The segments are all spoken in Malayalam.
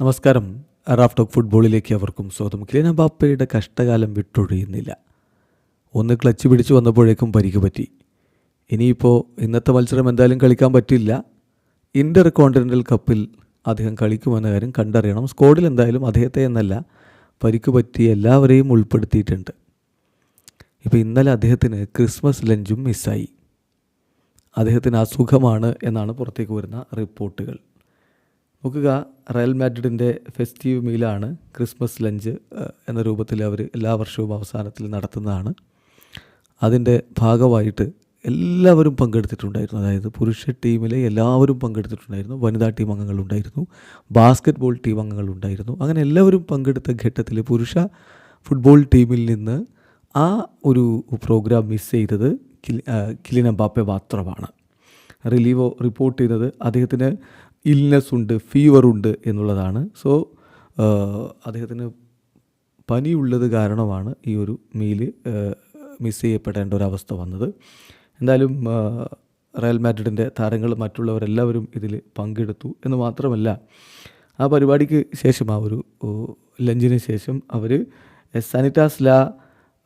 നമസ്കാരം. റാഫ് ടോക്ക് ഫുട്ബോളിലേക്ക് അവർക്കും സ്വാഗതം. കിലിയൻ ബാപ്പയുടെ കഷ്ടകാലം വിട്ടൊഴിയുന്നില്ല. ഒന്ന് ക്ലച്ച് പിടിച്ച് വന്നപ്പോഴേക്കും പരിക്ക് പറ്റി. ഇനിയിപ്പോൾ ഇന്നത്തെ മത്സരം എന്തായാലും കളിക്കാൻ പറ്റില്ല. ഇന്റർ കോണ്ടിനെന്റൽ കപ്പിൽ അദ്ദേഹം കളിക്കുമെന്ന കാര്യം കണ്ടറിയണം. സ്കോഡിൽ എന്തായാലും അദ്ദേഹത്തെ എന്നല്ല പരിക്ക് പറ്റി എല്ലാവരെയും ഉൾപ്പെടുത്തിയിട്ടുണ്ട്. ഇപ്പോൾ ഇന്നലെ അദ്ദേഹത്തിന് ക്രിസ്മസ് ലഞ്ചും മിസ്സായി. അദ്ദേഹത്തിന് അസുഖമാണ് എന്നാണ് പുറത്തേക്ക് വരുന്ന റിപ്പോർട്ടുകൾ. നോക്കുക റയൽ മാഡ്രിഡിന്റെ ഫെസ്റ്റീവ് മീലാണ് ക്രിസ്മസ് ലഞ്ച് എന്ന രൂപത്തിൽ അവർ എല്ലാ വർഷവും അവസാനത്തിൽ നടത്തുന്നതാണ്. അതിന്റെ ഭാഗമായിട്ട് എല്ലാവരും പങ്കെടുത്തിട്ടുണ്ടായിരുന്നു. അതായത് പുരുഷ ടീമിലെ എല്ലാവരും പങ്കെടുത്തിട്ടുണ്ടായിരുന്നു. വനിതാ ടീം അംഗങ്ങളുണ്ടായിരുന്നു. ബാസ്ക്കറ്റ് ബോൾ ടീം അംഗങ്ങളുണ്ടായിരുന്നു. അങ്ങനെ എല്ലാവരും പങ്കെടുത്ത ഘട്ടത്തിൽ പുരുഷ ഫുട്ബോൾ ടീമിൽ നിന്ന് ആ ഒരു പ്രോഗ്രാം മിസ് ചെയ്തത് കിലിനബാപ്പെ മാത്രമാണ്. റിലീവോ റിപ്പോർട്ട് ചെയ്തത് അദ്ദേഹത്തിന് ഇൽനെസ് ഉണ്ട് ഫീവർ ഉണ്ട് എന്നുള്ളതാണ്. സോ അദ്ദേഹത്തിന് പനിയുള്ളത് കാരണമാണ് ഈ ഒരു മീൽ മിസ് ചെയ്യപ്പെടേണ്ട ഒരു അവസ്ഥ വന്നത്. എന്തായാലും റയൽ മാഡ്രിഡിന്റെ താരങ്ങൾ മറ്റുള്ളവരെല്ലാവരും ഇതിൽ പങ്കെടുത്തു. എന്ന് മാത്രമല്ല ആ പരിപാടിക്ക് ശേഷം ആ ഒരു ലഞ്ചിന് ശേഷം അവർ സാനിറ്റാസ് ലാ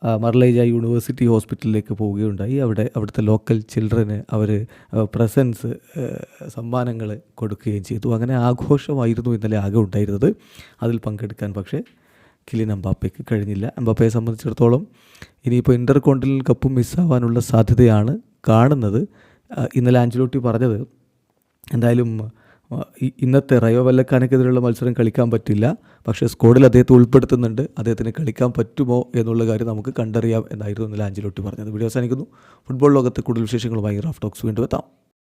മർലൈജ യൂണിവേഴ്സിറ്റി ഹോസ്പിറ്റലിലേക്ക് പോവുകയുണ്ടായി. അവിടെ അവിടുത്തെ ലോക്കൽ ചിൽഡ്രന് അവർ പ്രസൻസ് സമ്മാനങ്ങൾ കൊടുക്കുകയും ചെയ്തു. അങ്ങനെ ആഘോഷമായിരുന്നു ഇന്നലെ ആകെ ഉണ്ടായിരുന്നത്. അതിൽ പങ്കെടുക്കാൻ പക്ഷേ കിലിൻ അമ്പാപ്പയ്ക്ക് കഴിഞ്ഞില്ല. അമ്പാപ്പയെ സംബന്ധിച്ചിടത്തോളം ഇനിയിപ്പോൾ ഇന്റർ കോണ്ടിനൽ കപ്പും മിസ്സാവാനുള്ള സാധ്യതയാണ് കാണുന്നത്. ഇന്നലെ ആഞ്ചലോട്ടി പറഞ്ഞത് എന്തായാലും ഇന്നത്തെ റയോ വല്ലക്കാനക്കെതിരെയുള്ള മത്സരം കളിക്കാൻ പറ്റില്ല. പക്ഷേ സ്കോഡിൽ അദ്ദേഹത്തെ ഉൾപ്പെടുത്തുന്നുണ്ട്. അദ്ദേഹത്തിന് കളിക്കാൻ പറ്റുമോ എന്നുള്ള കാര്യം നമുക്ക് കണ്ടറിയാം എന്നായിരുന്നു ഇന്നലെ പറഞ്ഞത്. വീഡിയോ അവസാനിക്കുന്നു. ഫുട്ബോൾ ലോകത്തെ കൂടുതൽ വിശേഷങ്ങളുമായി റാഫ് ടോക്സ് വീണ്ടും എത്താം.